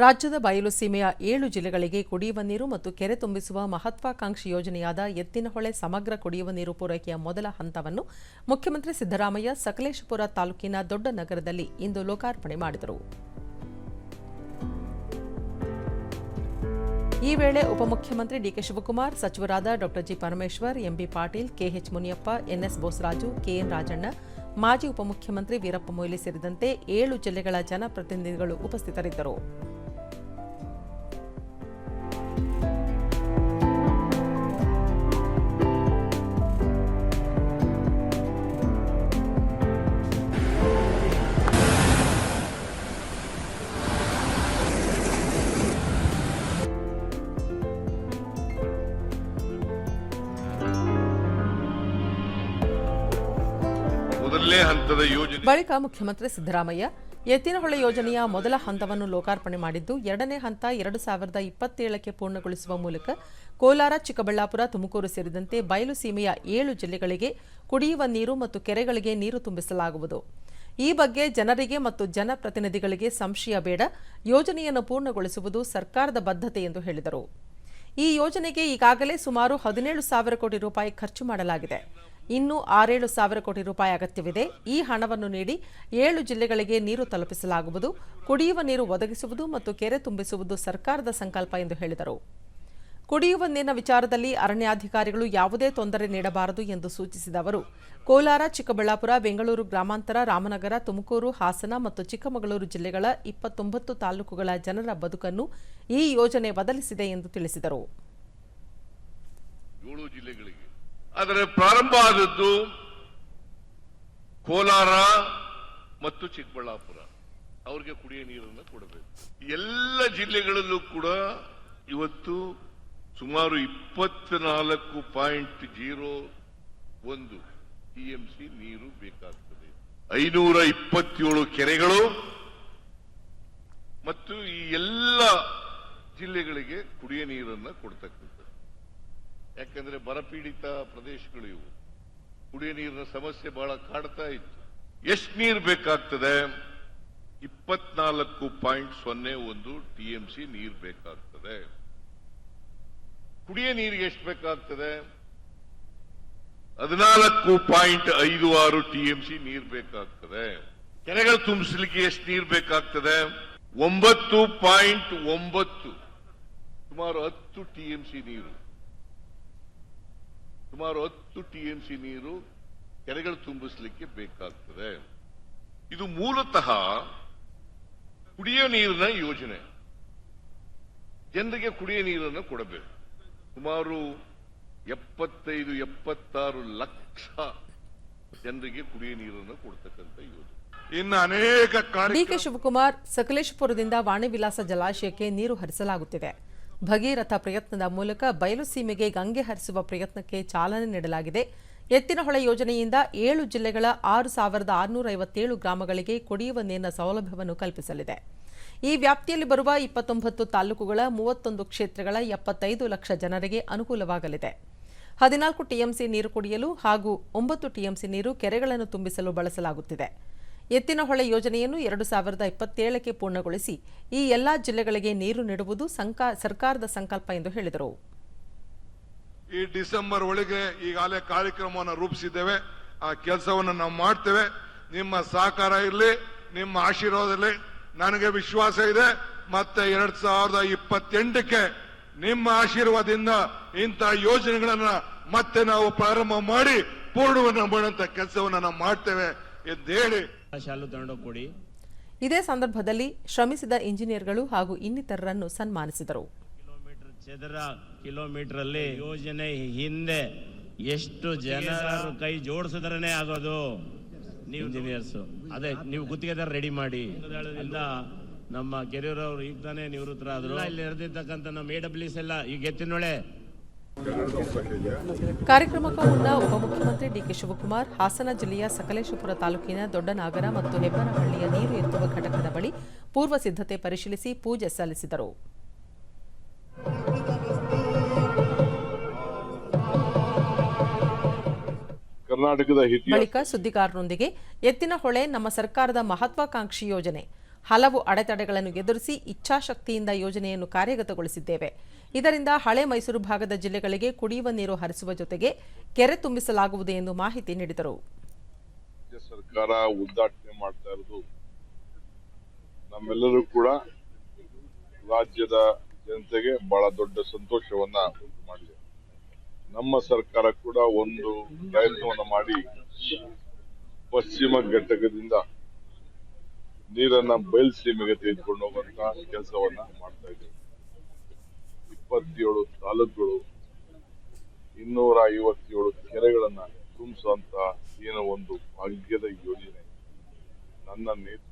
ರಾಜ್ಯದ ಬಯಲು ಸೀಮೆಯ ಏಳು ಜಿಲ್ಲೆಗಳಿಗೆ ಕುಡಿಯುವ ನೀರು ಮತ್ತು ಕೆರೆ ತುಂಬಿಸುವ ಮಹತ್ವಾಕಾಂಕ್ಷಿ ಯೋಜನೆಯಾದ ಎತ್ತಿನಹೊಳೆ ಸಮಗ್ರ ಕುಡಿಯುವ ನೀರು ಪೂರೈಕೆಯ ಮೊದಲ ಹಂತವನ್ನು ಮುಖ್ಯಮಂತ್ರಿ ಸಿದ್ದರಾಮಯ್ಯ ಸಕಲೇಶಪುರ ತಾಲೂಕಿನ ದೊಡ್ಡ ನಗರದಲ್ಲಿ ಇಂದು ಲೋಕಾರ್ಪಣೆ ಮಾಡಿದರು. ಈ ವೇಳೆ ಉಪಮುಖ್ಯಮಂತ್ರಿ ಡಿಕೆ ಶಿವಕುಮಾರ್, ಸಚಿವರಾದ ಡಾ G Parameshwar MB Patil KH Muniyappa NS Bosaraju KN Rajanna, ಮಾಜಿ ಉಪಮುಖ್ಯಮಂತ್ರಿ ವೀರಪ್ಪ ಮೊಯ್ಲಿ ಸೇರಿದಂತೆ ಏಳು ಜಿಲ್ಲೆಗಳ ಜನಪ್ರತಿನಿಧಿಗಳು ಉಪಸ್ಥಿತರಿದ್ದರು. ಮೊದಲನೇ ಹಂತದ ಯೋಜನೆ. ಬಳಿಕ ಮುಖ್ಯಮಂತ್ರಿ ಸಿದ್ದರಾಮಯ್ಯ ಎತ್ತಿನಹೊಳೆ ಯೋಜನೆಯ ಮೊದಲ ಹಂತವನ್ನು ಲೋಕಾರ್ಪಣೆ ಮಾಡಿದ್ದು, ಎರಡನೇ ಹಂತ ಎರಡು ಸಾವಿರದ ಇಪ್ಪತ್ತೇಳಕ್ಕೆ ಪೂರ್ಣಗೊಳಿಸುವ ಮೂಲಕ ಕೋಲಾರ, ಚಿಕ್ಕಬಳ್ಳಾಪುರ, ತುಮಕೂರು ಸೇರಿದಂತೆ ಬಯಲು ಸೀಮೆಯ ಏಳು ಜಿಲ್ಲೆಗಳಿಗೆ ಕುಡಿಯುವ ನೀರು ಮತ್ತು ಕೆರೆಗಳಿಗೆ ನೀರು ತುಂಬಿಸಲಾಗುವುದು. ಈ ಬಗ್ಗೆ ಜನರಿಗೆ ಮತ್ತು ಜನಪ್ರತಿನಿಧಿಗಳಿಗೆ ಸಂಶಯ ಬೇಡ, ಯೋಜನೆಯನ್ನು ಪೂರ್ಣಗೊಳಿಸುವುದು ಸರ್ಕಾರದ ಬದ್ಧತೆ ಎಂದು ಹೇಳಿದರು. ಈ ಯೋಜನೆಗೆ ಈಗಾಗಲೇ ಸುಮಾರು ಹದಿನೇಳು ಸಾವಿರ ಕೋಟಿ ರೂಪಾಯಿ ಖರ್ಚು ಮಾಡಲಾಗಿದೆ. ಇನ್ನು ಆರೇಳು ಸಾವಿರ ಕೋಟಿ ರೂಪಾಯಿ ಅಗತ್ಯವಿದೆ. ಈ ಹಣವನ್ನು ನೀಡಿ ಏಳು ಜಿಲ್ಲೆಗಳಿಗೆ ನೀರು ತಲುಪಿಸಲಾಗುವುದು. ಕುಡಿಯುವ ನೀರು ಒದಗಿಸುವುದು ಮತ್ತು ಕೆರೆ ತುಂಬಿಸುವುದು ಸರ್ಕಾರದ ಸಂಕಲ್ಪ ಎಂದು ಹೇಳಿದರು. ಕುಡಿಯುವ ನೀರಿನ ವಿಚಾರದಲ್ಲಿ ಅರಣ್ಯಾಧಿಕಾರಿಗಳು ಯಾವುದೇ ತೊಂದರೆ ನೀಡಬಾರದು ಎಂದು ಸೂಚಿಸಿದ ಅವರು, ಕೋಲಾರ, ಚಿಕ್ಕಬಳ್ಳಾಪುರ, ಬೆಂಗಳೂರು ಗ್ರಾಮಾಂತರ, ರಾಮನಗರ, ತುಮಕೂರು, ಹಾಸನ ಮತ್ತು ಚಿಕ್ಕಮಗಳೂರು ಜಿಲ್ಲೆಗಳ ಇಪ್ಪತ್ತೊಂಬತ್ತು ತಾಲೂಕುಗಳ ಜನರ ಬದುಕನ್ನು ಈ ಯೋಜನೆ ಬದಲಿಸಿದೆ ಎಂದು ತಿಳಿಸಿದರು. ಆದರೆ ಪ್ರಾರಂಭ ಆದದ್ದು ಕೋಲಾರ ಮತ್ತು ಚಿಕ್ಕಬಳ್ಳಾಪುರ. ಅವ್ರಿಗೆ ಕುಡಿಯ ನೀರನ್ನು ಕೊಡಬೇಕು. ಎಲ್ಲ ಜಿಲ್ಲೆಗಳಲ್ಲೂ ಕೂಡ ಇವತ್ತು ಸುಮಾರು ಇಪ್ಪತ್ನಾಲ್ಕು ಪಾಯಿಂಟ್ ಜೀರೋ ಒಂದು ಟಿಎಂಸಿ ನೀರು ಬೇಕಾಗ್ತದೆ. ಐನೂರ ಇಪ್ಪತ್ತೇಳು ಕೆರೆಗಳು ಮತ್ತು ಈ ಎಲ್ಲ ಜಿಲ್ಲೆಗಳಿಗೆ ಕುಡಿಯ ನೀರನ್ನು ಕೊಡ್ತಕ್ಕಂಥದ್ದು. ಯಾಕಂದ್ರೆ ಬರಪೀಡಿತ ಪ್ರದೇಶಗಳು ಇವು. ಕುಡಿಯ ನೀರಿನ ಸಮಸ್ಯೆ ಬಹಳ ಕಾಡ್ತಾ ಇತ್ತು. ಎಷ್ಟು ನೀರು ಬೇಕಾಗ್ತದೆ? ಇಪ್ಪತ್ನಾಲ್ಕು ಪಾಯಿಂಟ್ ಸೊನ್ನೆ ಒಂದು ಟಿಎಂಸಿ ನೀರು ಬೇಕಾಗ್ತದೆ. ಕುಡಿಯ ನೀರಿಗೆ ಎಷ್ಟು ಬೇಕಾಗ್ತದೆ? ಹದಿನಾಲ್ಕು ಪಾಯಿಂಟ್ ಐದು ಆರು ಟಿಎಂಸಿ ನೀರು ಬೇಕಾಗ್ತದೆ. ಕೆರೆಗಳು ತುಂಬಿಸಲಿಕ್ಕೆ ಎಷ್ಟು ನೀರು ಬೇಕಾಗ್ತದೆ? ಒಂಬತ್ತು ಪಾಯಿಂಟ್ ಒಂಬತ್ತು. ಸುಮಾರು ಹತ್ತು ಟಿಎಂಸಿ ನೀರು. ಸುಮಾರು ಹತ್ತು ಟಿಎಂಸಿ ನೀರು ಕೆರೆಗಳು ತುಂಬಿಸಲಿಕ್ಕೆ ಬೇಕಾಗ್ತದೆ. ಇದು ಮೂಲತಃ ಕುಡಿಯೋ ನೀರಿನ ಯೋಜನೆ. ಜನರಿಗೆ ಕುಡಿಯ ನೀರನ್ನು ಕೊಡಬೇಕು. ಸುಮಾರು ಎಪ್ಪತ್ತೈದು ಎಪ್ಪತ್ತಾರು ಲಕ್ಷ ಜನರಿಗೆ ಕುಡಿಯ ನೀರನ್ನು ಕೊಡ್ತಕ್ಕಂಥ ಯೋಜನೆ. ಇನ್ನು ಅನೇಕ ಕಾರ್ಯ ಡಿಕೆ ಶಿವಕುಮಾರ್ ಸಕಲೇಶಪುರದಿಂದ ವಾಣಿವಿಲಾಸ ಜಲಾಶಯಕ್ಕೆ ನೀರು ಹರಿಸಲಾಗುತ್ತಿದೆ. ಭಗೀರಥ ಪ್ರಯತ್ನದ ಮೂಲಕ ಬಯಲು ಸೀಮೆಗೆ ಗಂಗೆ ಹರಿಸುವ ಪ್ರಯತ್ನಕ್ಕೆ ಚಾಲನೆ ನೀಡಲಾಗಿದೆ. ಎತ್ತಿನಹೊಳೆ ಯೋಜನೆಯಿಂದ ಏಳು ಜಿಲ್ಲೆಗಳ ಆರು ಸಾವಿರದ ಆರುನೂರ ಐವತ್ತೇಳು ಗ್ರಾಮಗಳಿಗೆ ಕುಡಿಯುವ ನೀರಿನ ಸೌಲಭ್ಯವನ್ನು ಕಲ್ಪಿಸಲಿದೆ. ಈ ವ್ಯಾಪ್ತಿಯಲ್ಲಿ ಬರುವ ಇಪ್ಪತ್ತೊಂಬತ್ತು ತಾಲೂಕುಗಳ ಮೂವತ್ತೊಂದು ಕ್ಷೇತ್ರಗಳ ಎಪ್ಪತ್ತೈದು ಲಕ್ಷ ಜನರಿಗೆ ಅನುಕೂಲವಾಗಲಿದೆ. ಹದಿನಾಲ್ಕು ಟಿಎಂಸಿ ನೀರು ಕುಡಿಯಲು ಹಾಗೂ ಒಂಬತ್ತು ಟಿಎಂಸಿ ನೀರು ಕೆರೆಗಳನ್ನು ತುಂಬಿಸಲು ಬಳಸಲಾಗುತ್ತಿದೆ. ಎತ್ತಿನಹೊಳೆ ಯೋಜನೆಯನ್ನು ಎರಡು ಸಾವಿರದ ಇಪ್ಪತ್ತೇಳಕ್ಕೆ ಪೂರ್ಣಗೊಳಿಸಿ ಈ ಎಲ್ಲಾ ಜಿಲ್ಲೆಗಳಿಗೆ ನೀರು ನೀಡುವುದು ಸರ್ಕಾರದ ಸಂಕಲ್ಪ ಎಂದು ಹೇಳಿದರು. ಈ ಡಿಸೆಂಬರ್ ಒಳಗೆ ಈಗಾಗಲೇ ಕಾರ್ಯಕ್ರಮವನ್ನು ರೂಪಿಸಿದ್ದೇವೆ. ಆ ಕೆಲಸವನ್ನು ನಾವು ಮಾಡ್ತೇವೆ. ನಿಮ್ಮ ಸಹಕಾರ ಇರಲಿ, ನಿಮ್ಮ ಆಶೀರ್ವಾದ ಇರಲಿ, ನನಗೆ ವಿಶ್ವಾಸ ಇದೆ. ಮತ್ತೆ ಎರಡ್ ಸಾವಿರದ ಇಪ್ಪತ್ತೆಂಟಕ್ಕೆ ನಿಮ್ಮ ಆಶೀರ್ವಾದದಿಂದ ಇಂಥ ಯೋಜನೆಗಳನ್ನ ಮತ್ತೆ ನಾವು ಪ್ರಾರಂಭ ಮಾಡಿ ಪೂರ್ಣವನ್ನು ಮಾಡುವಂತ ಕೆಲಸವನ್ನು ನಾವು ಮಾಡ್ತೇವೆ ಎಂದು ಹೇಳಿ ಶಾಲು ಕೊಡಿ. ಇದೇ ಸಂದರ್ಭದಲ್ಲಿ ಶ್ರಮಿಸಿದ ಇಂಜಿನಿಯರ್ಗಳು ಹಾಗೂ ಇನ್ನಿತರರನ್ನು ಸನ್ಮಾನಿಸಿದರು. ಕಿಲೋಮೀಟರ್ ಚದರ ಕಿಲೋಮೀಟರ್ ಅಲ್ಲಿ ಯೋಜನೆ ಹಿಂದೆ ಎಷ್ಟು ಜನರು ಕೈ ಜೋಡಿಸಿದ್ರೆ ಆಗೋದು. ನೀವು ಇಂಜಿನಿಯರ್ಸ್. ಅದೇ ನೀವು ಗುತ್ತಿಗೆದಾರ ರೆಡಿ ಮಾಡಿ. ನಮ್ಮ ಕೆರೆಯವರು ಈಗ ತಾನೇ ನಿವೃತ್ತರಾದ್ರು. ಇಲ್ಲಿ ನಡೆದಿರ್ತಕ್ಕಂಥ ನಮ್ಮ ಎ ಡಬ್ಲ್ಯೂಸ್ ಎಲ್ಲ ಈಗ ಎತ್ತಿನೊಳೆ ಕಾರ್ಯಕ್ರಮಕ್ಕೂ ಮುನ್ನ ಉಪಮುಖ್ಯಮಂತ್ರಿ ಡಿಕೆ ಶಿವಕುಮಾರ್ ಹಾಸನ ಜಿಲ್ಲೆಯ ಸಕಲೇಶಪುರ ತಾಲೂಕಿನ ದೊಡ್ಡನಾಗರ ಮತ್ತು ಹೆಬ್ಬನಹಳ್ಳಿಯ ನೀರು ಎತ್ತುವ ಘಟಕದ ಬಳಿ ಪೂರ್ವ ಸಿದ್ಧತೆ ಪರಿಶೀಲಿಸಿ ಪೂಜೆ ಸಲ್ಲಿಸಿದರು. ಬಳಿಕ ಸುದ್ದಿಗಾರರೊಂದಿಗೆ ಎತ್ತಿನ ಹೊಳೆ ನಮ್ಮ ಸರ್ಕಾರದ ಮಹತ್ವಾಕಾಂಕ್ಷಿ ಯೋಜನೆ. ಹಲವು ಅಡೆತಡೆಗಳನ್ನು ಎದುರಿಸಿ ಇಚ್ಛಾಶಕ್ತಿಯಿಂದ ಯೋಜನೆಯನ್ನು ಕಾರ್ಯಗತಗೊಳಿಸಿದ್ದೇವೆ. ಇದರಿಂದ ಹಳೆ ಮೈಸೂರು ಭಾಗದ ಜಿಲ್ಲೆಗಳಿಗೆ ಕುಡಿಯುವ ನೀರು ಹರಿಸುವ ಜೊತೆಗೆ ಕೆರೆ ತುಂಬಿಸಲಾಗುವುದು ಎಂದು ಮಾಹಿತಿ ನೀಡಿದರು. ಸರ್ಕಾರ ಉದ್ಘಾಟನೆ ಮಾಡ್ತಾ ಇರೋದು ನಮ್ಮೆಲ್ಲರೂ ಕೂಡ ರಾಜ್ಯದ ಜನತೆಗೆ ಬಹಳ ದೊಡ್ಡ ಸಂತೋಷವನ್ನ ಉಂಟು ಮಾಡಿದೆ. ನಮ್ಮ ಸರ್ಕಾರ ಕೂಡ ಒಂದು ಪ್ರಯತ್ನವನ್ನ ಮಾಡಿ ಪಶ್ಚಿಮ ಘಟಕದಿಂದ ನೀರನ್ನ ಬಯಲುಸೀಮೆಗೆ ತೆಗೆದುಕೊಂಡು ಹೋಗುವಂತ ಕೆಲಸವನ್ನ ಮಾಡ್ತಾ ಇದ್ದೇವೆ. ಇಪ್ಪತ್ತೇಳು ತಾಲೂಕುಗಳು ಇನ್ನೂರ ಐವತ್ತೇಳು ಕೆರೆಗಳನ್ನ ತುಂಬಿಸುವಂತ ಏನೋ ಒಂದು ಭಾಗ್ಯದ ಯೋಜನೆ. ನನ್ನ ನೇತೃತ್ವ